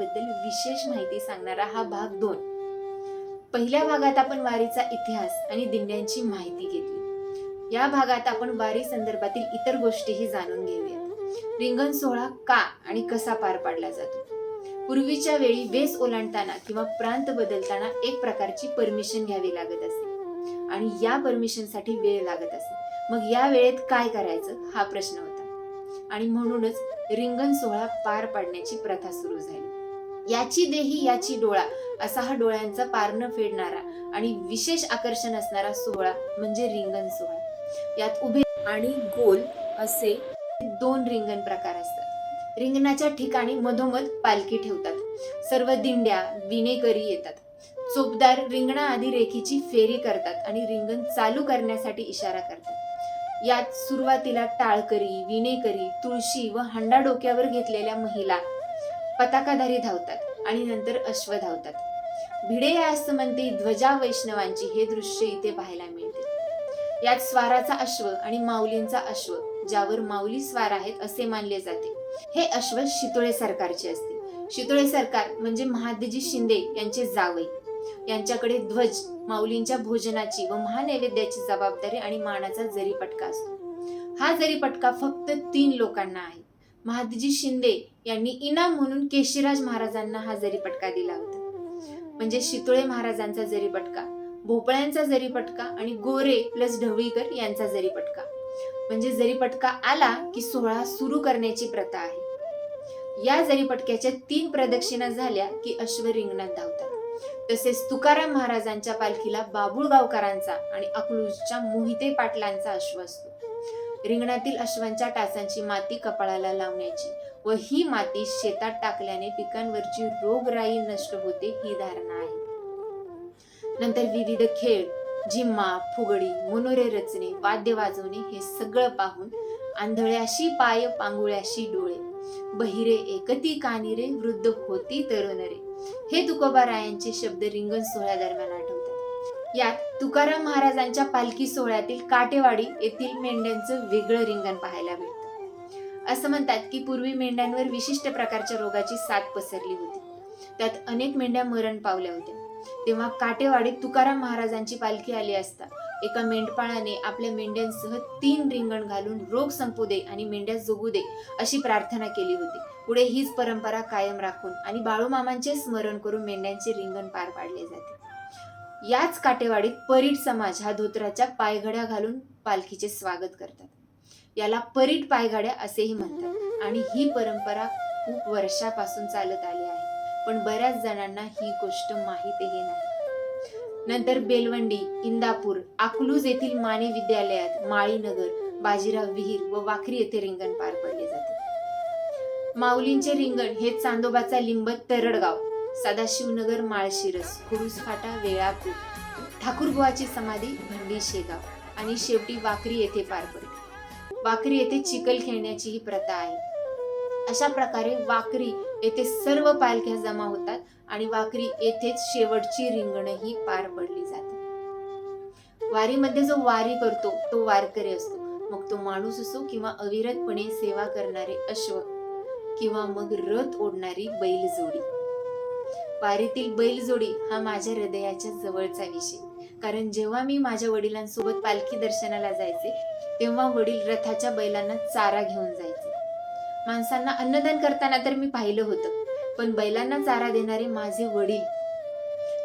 वारीबद्दल विशेष माहिती सांगणारा हा भाग दोन. पहिल्या भागात आपण वारीचा इतिहास आणि दिंड्यांची माहिती घेतली. या भागात आपण वारी संदर्भातील इतर गोष्टीही जाणून घेऊया रिंगण सोहळा का आणि कसा पार पाडला जातो? पूर्वीच्या वेळी वेस ओलांडताना किंवा प्रांत बदलताना एक प्रकारची परमिशन घ्यावी लागत असे. आणि या परमिशनसाठी वेळ लागत असे. मग या वेळेत काय करायचं? हा प्रश्न होता. आणि म्हणूनच रिंगण सोहळा पार पाडण्याची प्रथा सुरू झाली. याची देही याची डोळा असा हा डोळ्यांचा पारणं फेडणारा आणि विशेष आकर्षण असणारा सोहळा म्हणजे रिंगण सोहळा. यात उभे आणि गोल असे दोन रिंगण प्रकार असतात. रिंगणाच्या ठिकाणी मधोमध पालखी ठेवतात. सर्व दिंड्या विणेकरी येतात. चोपदार रिंगणाआधी रेखीची फेरी करतात आणि रिंगण चालू करण्यासाठी इशारा करतात. यात सुरुवातीला टाळकरी विणेकरी तुळशी व हंडा डोक्यावर घेतलेल्या महिला पताकाधारी धावतात आणि नंतर अश्व धावतात. भिडे या असमंती ध्वजा वैष्णवांची हे दृश्य इथे पाहायला मिळते. यात स्वाराचा अश्व आणि माऊलींचा अश्व ज्यावर माऊली स्वार आहेत असे मानले जाते. हे अश्व शितोळे सरकारचे असते. शितोळे सरकार म्हणजे महादेजी शिंदे यांचे जावई. यांच्याकडे ध्वज माऊलींच्या भोजनाची व महानैवेद्याची जबाबदारी आणि मानाचा जरीपटका असतो. हा जरीपटका फक्त तीन लोकांना आहे. महादजी शिंदे यांनी इनाम म्हणून केशीराज महाराजांना हा जरीपटका दिला होता. म्हणजे शितोळे महाराजांचा जरीपटका भोपळ्यांचा जरीपटका आणि गोरे प्लस ढवळीकर यांचा जरीपटका म्हणजे जरीपटका आला की सोहळा सुरू करण्याची प्रथा आहे. या जरीपटक्याच्या तीन प्रदक्षिणा झाल्या की अश्व रिंगणात धावतात. तसेच तुकाराम महाराजांच्या पालखीला बाबुळगावकरांचा आणि अकलूजच्या मोहिते पाटलांचा अश्व असतो. रिंगणातील अश्वांच्या टाचांची माती कपाळाला लावण्याची व ही माती शेतात टाकल्याने पिकांवरची रोगराई नष्ट होते ही धारणा आहे. नंतर विविध खेळ जिम्मा फुगडी मनोरे रचणे वाद्य वाजवणे हे सगळं पाहून आंधळ्याशी पाय पांगुळ्याशी डोळे बहिरे एकती कानिरे वृद्ध होती तरुण रे हे तुकोबारायांचे शब्द रिंगण सोहळ्या दरम्यान आठवले यात तुकाराम महाराजांच्या पालखी सोहळ्यातील काटेवाडी येथील मेंढ्यांचं वेगळं रिंगण पाहायला मिळतं. असं म्हणतात की पूर्वी मेंढ्यांवर विशिष्ट प्रकारच्या रोगाची साथ पसरली होती. त्यात अनेक मेंढ्या मरण पावल्या होत्या. तेव्हा काटेवाडीत तुकाराम महाराजांची पालखी आली असता एका मेंढपाळाने आपल्या मेंढ्यांसह तीन रिंगण घालून रोग संपू दे आणि मेंढ्या जोगू दे अशी प्रार्थना केली होती. पुढे हीच परंपरा कायम राखून आणि बाळूमामांचे स्मरण करून मेंढ्यांचे रिंगण पार पाडले जाते. याच काटेवाडीत परीट समाज हा धोत्राच्या पायघड्या घालून पालखीचे स्वागत करतात. याला परीट पायघड्या असेही म्हणतात आणि ही परंपरा खूप वर्षापासून चालत आली आहे. पण बऱ्याच जणांना ही गोष्ट माहितीही नाही. नंतर बेलवंडी इंदापूर अकलूज येथील माने विद्यालयात माळीनगर बाजीराव विहीर व वाखरी येथे रिंगण पार पडले जाते. माऊलींचे रिंगण हे चांदोबाचा लिंब तरडगाव सदाशिवनगर माळशिरस कुरुस फाटा वेळापूर ठाकूरबुवाची समाधी भंडी शेगाव आणि शेवटी वाकरी येथे पार पडते वाकरी येथे चिखल खेळण्याची ही प्रथा आहे. अशा प्रकारे वाकरी येथे सर्व पालख्या जमा होतात आणि वाकरी येथेच शेवटची रिंगणही पार पडली जाते. वारीमध्ये जो वारी करतो तो वारकरी असतो. मग तो माणूस असो किंवा अविरतपणे सेवा करणारे अश्व किंवा मग रथ ओढणारी बैलजोडी. वारीतील बैलजोडी हा माझ्या हृदयाच्या जवळचा विषय. कारण जेव्हा मी माझ्या वडिलांसोबत पालखी दर्शनाला जायचे तेव्हा वडील रथाच्या बैलांना चारा घेऊन जायचे. माणसांना अन्नदान करताना तर मी पाहिलं होतं पण बैलांना चारा देणारे माझे वडील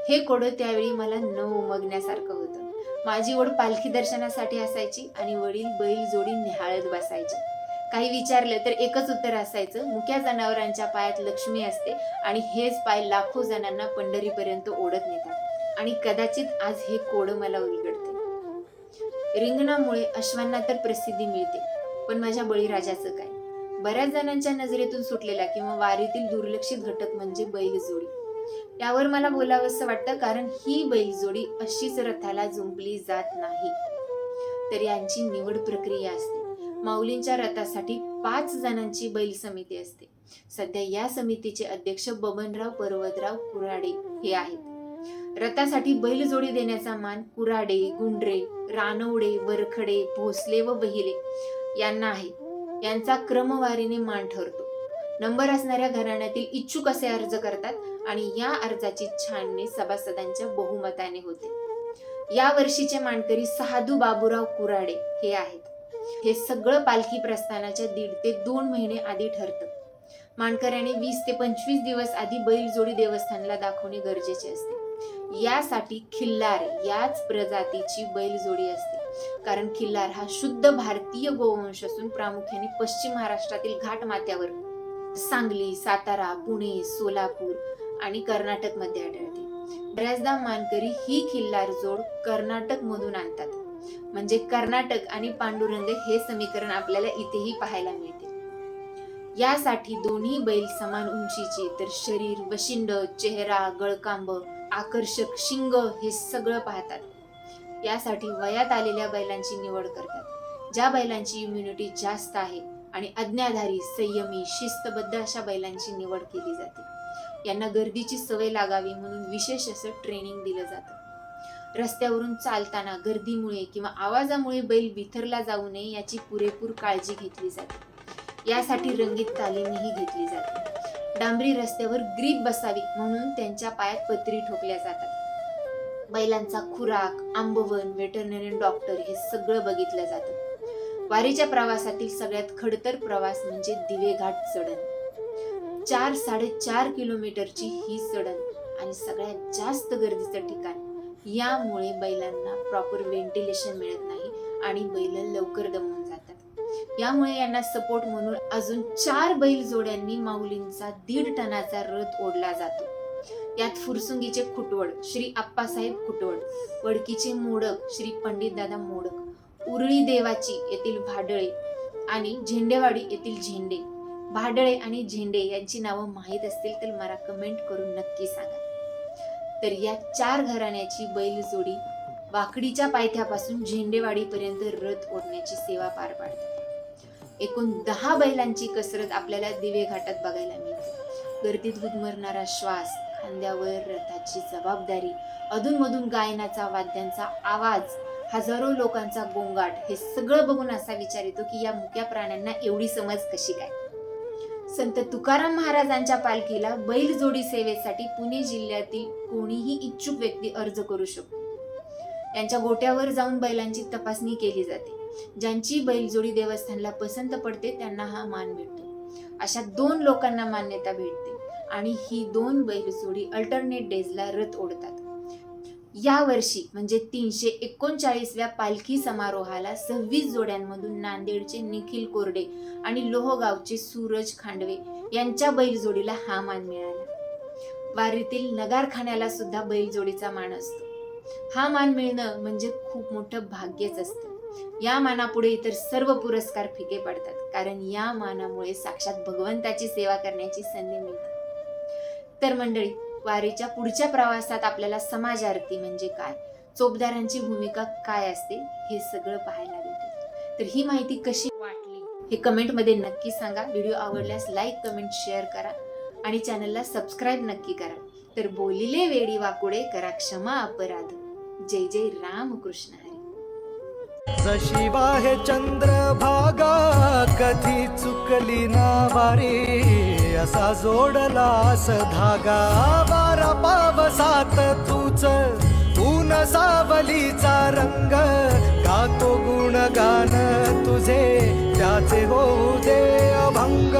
हे कोडं त्यावेळी मला न उमगण्यासारखं होतं. माझी ओढ पालखी दर्शनासाठी असायची आणि वडील बैल जोडी निहाळत बसायचे. काही विचारलं तर एकच उत्तर असायचं मुक्या जनावरांच्या पायात लक्ष्मी असते आणि हेच पाय लाखो जणांना पंढरीपर्यंत ओढत नेतात. आणि कदाचित आज हे कोडं मला उलगडते. रिंगणामुळे अश्वांना तर प्रसिद्धी मिळते पण माझ्या बळीराजाचं काय? बऱ्याच जणांच्या नजरेतून सुटलेला किंवा वारीतील दुर्लक्षित घटक म्हणजे बैलजोडी. यावर मला बोलावंसं वाटतं कारण ही बैलजोडी अशीच रथाला जुंपली जात नाही. तर यांची निवड प्रक्रिया असते. माऊलींच्या रथासाठी पाच जणांची बैल समिती असते. सध्या या समितीचे अध्यक्ष बबनराव पर्वतराव कुराडे हे आहेत. रथासाठी बैलजोडी देण्याचा मान कुराडे गुंडरे रानवडे वरखडे भोसले व बहिले यांना आहे. यांचा क्रमवारीने मान ठरतो. नंबर असणाऱ्या घराण्यातील इच्छुक असे अर्ज करतात आणि या अर्जाची छाननी सभासदांच्या बहुमताने होते. या वर्षीचे मानकरी सहादू बाबूराव कुराडे हे आहेत. हे सगळं पालखी प्रस्थानाच्या दीड ते दोन महिने आधी ठरतं. मानकऱ्याने वीस ते पंचवीस दिवस आधी बैलजोडी देवस्थानला दाखवणे गरजेचे असते. यासाठी खिल्लार याच प्रजातीची बैलजोडी असते. कारण खिल्लार हा शुद्ध भारतीय गोवंश असून प्रामुख्याने पश्चिम महाराष्ट्रातील घाट माथ्यावर सांगली सातारा पुणे सोलापूर आणि कर्नाटकमध्ये आढळते. बऱ्याचदा मानकरी ही खिल्लार जोड कर्नाटक मधून आणतात. म्हणजे कर्नाटक आणि पांडुरंग हे समीकरण आपल्याला इथेही पाहायला मिळते. यासाठी दोन्ही बैल समान उंचीचे तर शरीर वशिंड चेहरा गळकांब आकर्षक शिंग हे सगळं पाहतात. यासाठी वयात आलेल्या बैलांची निवड करतात. ज्या बैलांची इम्युनिटी जास्त आहे आणि अज्ञाधारी संयमी शिस्तबद्ध अशा बैलांची निवड केली जाते. यांना गर्दीची सवय लागावी म्हणून विशेष असं ट्रेनिंग दिलं जातं. रस्त्यावरून चालताना गर्दीमुळे किंवा आवाजामुळे बैल बिथरला जाऊ नये याची पुरेपूर काळजी घेतली जाते. यासाठी रंगीत तालीमही घेतली जाते. डांबरी रस्त्यावर ग्रीप बसावी म्हणून त्यांच्या पायात पत्री ठोकल्या जातात. बैलांचा खुराक आंबवन वेटरनरी डॉक्टर हे सगळं बघितलं जातं. वारीच्या प्रवासातील सगळ्यात खडतर प्रवास म्हणजे दिवेघाट चढण चार साडेचार किलोमीटरची ही चढण आणि सगळ्यात जास्त गर्दीचं ठिकाण यामुळे बैलांना प्रॉपर व्हेंटिलेशन मिळत नाही आणि बैल लवकर दमून जातात. यामुळे यांना सपोर्ट म्हणून अजून चार बैल जोड्यांनी माऊलींचा दीड टनाचा रथ ओढला जातो. यात फुरसुंगीचे खुटवड श्री आप्पासाहेब खुटवड वडकीचे मोडक श्री पंडित दादा मोडक उरळी देवाची येथील भाडळे आणि झेंडेवाडी येथील झेंडे. भाडळे आणि झेंडे यांची नावं माहीत असतील तर मला कमेंट करून नक्की सांगा. तर या चार घराण्याची बैल जोडी वाकडीच्या पायथ्यापासून झेंडेवाडीपर्यंत रथ ओढण्याची सेवा पार पाडते. एकूण दहा बैलांची कसरत आपल्याला दिवे घाटात बघायला मिळते. गर्दीत गुदमरणारा श्वास खांद्यावर रथाची जबाबदारी अधूनमधून गायनाचा वाद्यांचा आवाज हजारो लोकांचा गोंगाट हे सगळं बघून असा विचार येतो की या मुक्या प्राण्यांना एवढी समज कशी काय? संत तुकाराम महाराजांच्या पालखीला बैलजोडी सेवेसाठी पुणे जिल्ह्यातील कोणीही इच्छुक व्यक्ती अर्ज करू शकतो. त्यांच्या गोट्यावर जाऊन बैलांची तपासणी केली जाते. ज्यांची बैलजोडी देवस्थानला पसंत पडते त्यांना हा मान भेटतो अशा दोन लोकांना मान्यता भेटते आणि ही दोन बैलजोडी अल्टरनेट डेजला रथ ओढतात. यावर्षी म्हणजे तीनशे एकोणचाळीसव्या पालखी समारोहाला सव्वीस जोड्यांमधून नांदेडचे निखिल कोरडे आणि लोहगावचे सूरज खांडवे यांच्या बैलजोडीला हा मान मिळाला. वारीतील नगारखान्याला सुद्धा बैलजोडीचा मान असतो. हा मान मिळणं म्हणजे खूप मोठं भाग्यच असतं. या मानापुढे इतर सर्व पुरस्कार फिके पडतात कारण या मानामुळे साक्षात भगवंताची सेवा करण्याची संधी मिळते. तर मंडळी वारीच्या पुढच्या प्रवासात आपल्याला समाज आरती म्हणजे काय? चोपदारांची भूमिका काय असते? हे सगळं पाहायला भेटेल तर ही माहिती कशी वाटली? हे कमेंटमध्ये नक्की सांगा. व्हिडिओ आवडल्यास लाईक कमेंट शेअर करा आणि चॅनलला सबस्क्राईब नक्की करा. तर बोलिले वेडी वाकुडे करा क्षमा अपराध. जय जय राम कृष्ण हरी. जशी वाहे चंद्रभागा कधी चुकली ना वारी असा जोडलास धागा. वारा पावसात तूच. ऊन सावलीचा रंग. गातो गुणगान तुझे त्याचे होऊ दे अभंग.